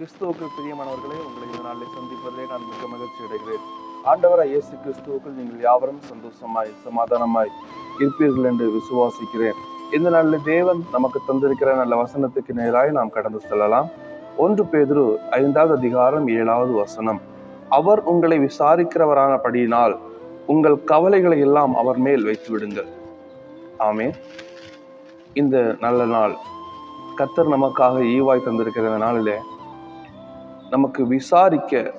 கிறிஸ்துவுக்கு பிரியமானவர்களே உங்களை இந்த நாளில் சந்திப்பதிலே நான் மிக மகிழ்ச்சி அடைகிறேன். ஆண்டவராய் இயேசு கிறிஸ்துவுக்குள் நீங்கள் யாவரும் சந்தோஷமாய் சமாதானமாய் இருப்பீர்கள் என்று விசுவாசிக்கிறேன். இந்த நாளில் தேவன் நமக்கு தந்திருக்கிற நல்ல வசனத்துக்கு நேராய் நாம் கடந்து செல்லலாம். ஒன்று பேதுரு ஐந்தாவது அதிகாரம் ஏழாவது வசனம். அவர் உங்களை விசாரிக்கிறவரானபடியினால் உங்கள் கவலைகளை எல்லாம் அவர் மேல் வைத்து விடுங்கள் ஆமே இந்த நல்ல நாள் கத்தர் நமக்காக ஈவாய் தந்திருக்கிற நாளிலே நமக்கு விசாரிக்க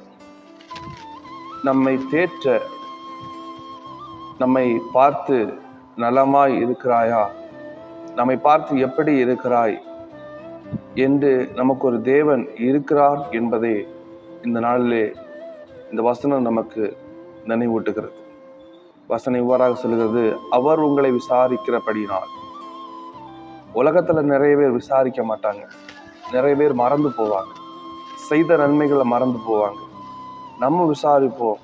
நம்மை தேற்ற நம்மை பார்த்து நலமாய் இருக்கிறாயா? நம்மை பார்த்து எப்படி இருக்கிறாய்? என்று நமக்கு ஒரு தேவன் இருக்கிறார் என்பதை இந்த நாளிலே இந்த வசனம் நமக்கு நினைவூட்டுகிறது. வசனம் இவ்வாறாக சொல்கிறது அவர் உங்களை விசாரிக்கிறபடினால் உலகத்தில் நிறைய பேர் விசாரிக்க மாட்டாங்க. நிறைய பேர் மறந்து போவாங்க. செய்த நன்மைகளை மறந்து போவாங்க. நம்ம விசாரிப்போம்.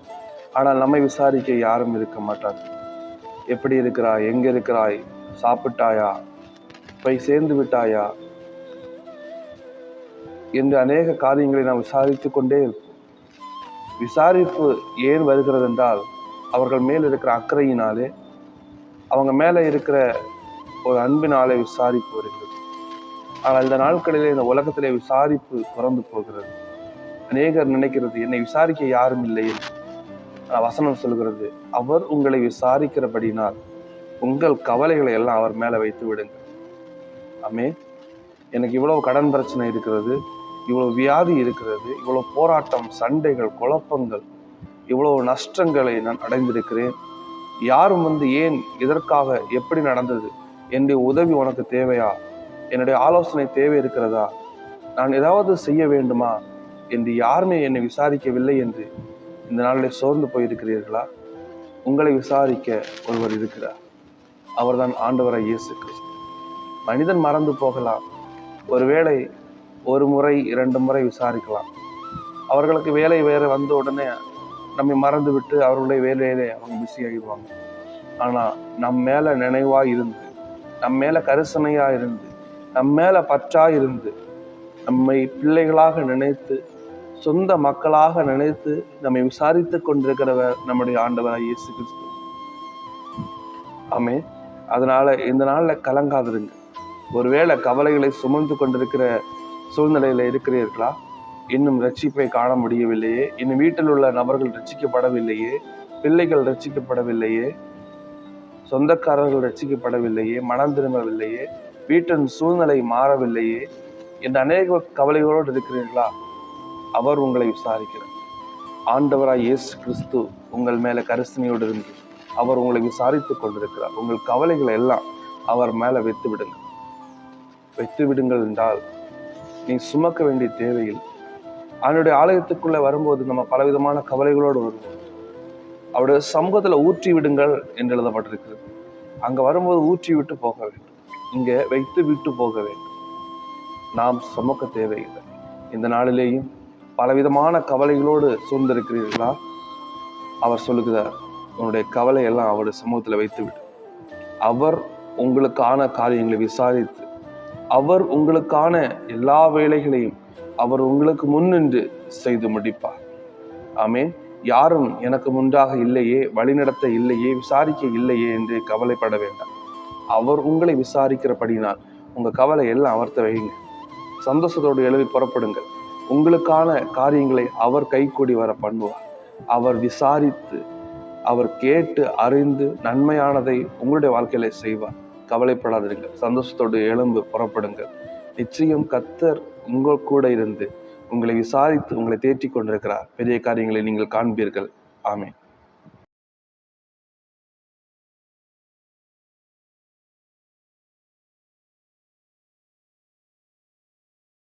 ஆனால் நம்மை விசாரிக்க யாரும் இருக்க மாட்டாங்க. எப்படி இருக்கிறாய் எங்கே இருக்கிறாய்? சாப்பிட்டாயா? போய் சேர்ந்து விட்டாயா? என்று அநேக காரியங்களை நாம் விசாரித்து கொண்டே இருப்போம். விசாரிப்பு ஏன் வருகிறது என்றால் அவர்கள் மேல் இருக்கிற அக்கறையினாலே அவங்க மேலே இருக்கிற ஒரு அன்பினாலே விசாரிப்பு வருகிறது. ஆனால் இந்த நாட்களிலே இந்த உலகத்திலே விசாரிப்பு குறந்து போகிறது. அநேகர் நினைக்கிறது என்னை விசாரிக்க யாரும் இல்லை வசனம் சொல்கிறது அவர் உங்களை விசாரிக்கிறபடினால் உங்கள் கவலைகளை எல்லாம் அவர் மேலே வைத்து விடுங்கள். ஆமே எனக்கு இவ்வளவு கடன் பிரச்சனை இருக்கிறது இவ்வளவு வியாதி இருக்கிறது இவ்வளவு போராட்டம் சண்டைகள் குழப்பங்கள் இவ்வளவு நஷ்டங்களை நான் அடைந்திருக்கிறேன். யாரும் வந்து ஏன் இதற்காக எப்படி நடந்தது? என்னுடைய உதவி உனக்கு தேவையா? என்னுடைய ஆலோசனை தேவை இருக்கிறதா? நான் ஏதாவது செய்ய வேண்டுமா? என்று யாருமே என்னை விசாரிக்கவில்லை என்று இந்த நாளில் சோர்ந்து போயிருக்கிறீர்களா? உங்களை விசாரிக்க ஒருவர் இருக்கிறார். அவர்தான் ஆண்டவராய் இயேசு கிறிஸ்து. மனிதன் மறந்து போகலாம். ஒருவேளை ஒரு முறை இரண்டு முறை விசாரிக்கலாம். அவர்களுக்கு வேலை வேறு வந்த உடனே நம்மை மறந்து விட்டு அவர்களுடைய வேலையிலே அவங்க பிஸி ஆகிடுவாங்க. ஆனால் நம் மேலே நினைவாக இருந்து நம் மேலே கரிசனையாக இருந்து நம் மேல பற்றா இருந்து நம்மை பிள்ளைகளாக நினைத்து சொந்த மக்களாக நினைத்து நம்மை விசாரித்து கொண்டிருக்கிறவர் நம்முடைய ஆண்டவராக இயேசு கிறிஸ்து. ஆமே அதனால இந்த நாளில் கலங்காதிருங்க. ஒருவேளை கவலைகளை சுமந்து கொண்டிருக்கிற சூழ்நிலையில் இருக்கிறீர்களா? இன்னும் ரட்சிப்பை காண முடியவில்லையே. இன்னும் வீட்டில் உள்ள நபர்கள் ரட்சிக்கப்படவில்லையே. பிள்ளைகள் ரட்சிக்கப்படவில்லையே. சொந்தக்காரர்கள் ரட்சிக்கப்படவில்லையே. மனம் திரும்பவில்லையே. வீட்டின் சூழ்நிலை மாறவில்லையே என்று அநேக கவலைகளோடு இருக்கிறீர்களா? அவர் உங்களை விசாரிக்கிறார். ஆண்டவராய் இயேசு கிறிஸ்து உங்கள் மேலே கரிசனையோடு இருந்து அவர் உங்களை விசாரித்துக் கொண்டிருக்கிறார். உங்கள் கவலைகளை எல்லாம் அவர் மேலே வைத்து விடுங்கள். வைத்து விடுங்கள் என்றால் நீ சுமக்க வேண்டிய தேவையில் அவனுடைய ஆலயத்துக்குள்ளே வரும்போது நம்ம பலவிதமான கவலைகளோடு வருவோம். அவருடைய சமூகத்தில் ஊற்றி விடுங்கள் என்று எழுதப்பட்டிருக்கிறது. அங்கே வரும்போது ஊற்றி விட்டு போக வேண்டும். இங்கே வைத்து விட்டு போக வேண்டும். நாம் சுமக்க தேவையில்லை. இந்த நாளிலேயும் பலவிதமான கவலைகளோடு சூழ்ந்திருக்கிறீர்களா அவர் சொல்லுகிறார் உன்னுடைய கவலையெல்லாம் அவருடைய சமூகத்தில் வைத்து அவர் உங்களுக்கான காரியங்களை விசாரித்து அவர் உங்களுக்கான எல்லா வேலைகளையும் அவர் உங்களுக்கு முன்னின்று செய்து முடிப்பார். ஆமே யாரும் எனக்கு முன்றாக இல்லையே வழிநடத்த இல்லையே விசாரிக்க இல்லையே என்று கவலைப்பட வேண்டாம். அவர் உங்களை விசாரிக்கிறபடினால் உங்கள் கவலை எல்லாம் அவர்த்த வைங்க சந்தோஷத்தோடு எழுதி புறப்படுங்கள். உங்களுக்கான காரியங்களை அவர் கைக்கூடி வர பண்ணுவார். அவர் விசாரித்து அவர் கேட்டு அறிந்து நன்மையானதை உங்களுடைய வாழ்க்கையில செய்வார். கவலைப்படாதிருங்கள். சந்தோஷத்தோடு எழும்பு புறப்படுங்கள். நிச்சயம் கத்தர் உங்கள் கூட இருந்து உங்களை விசாரித்து உங்களை தேற்றி கொண்டிருக்கிறார். பெரிய காரியங்களை நீங்கள் காண்பீர்கள். ஆமேன்.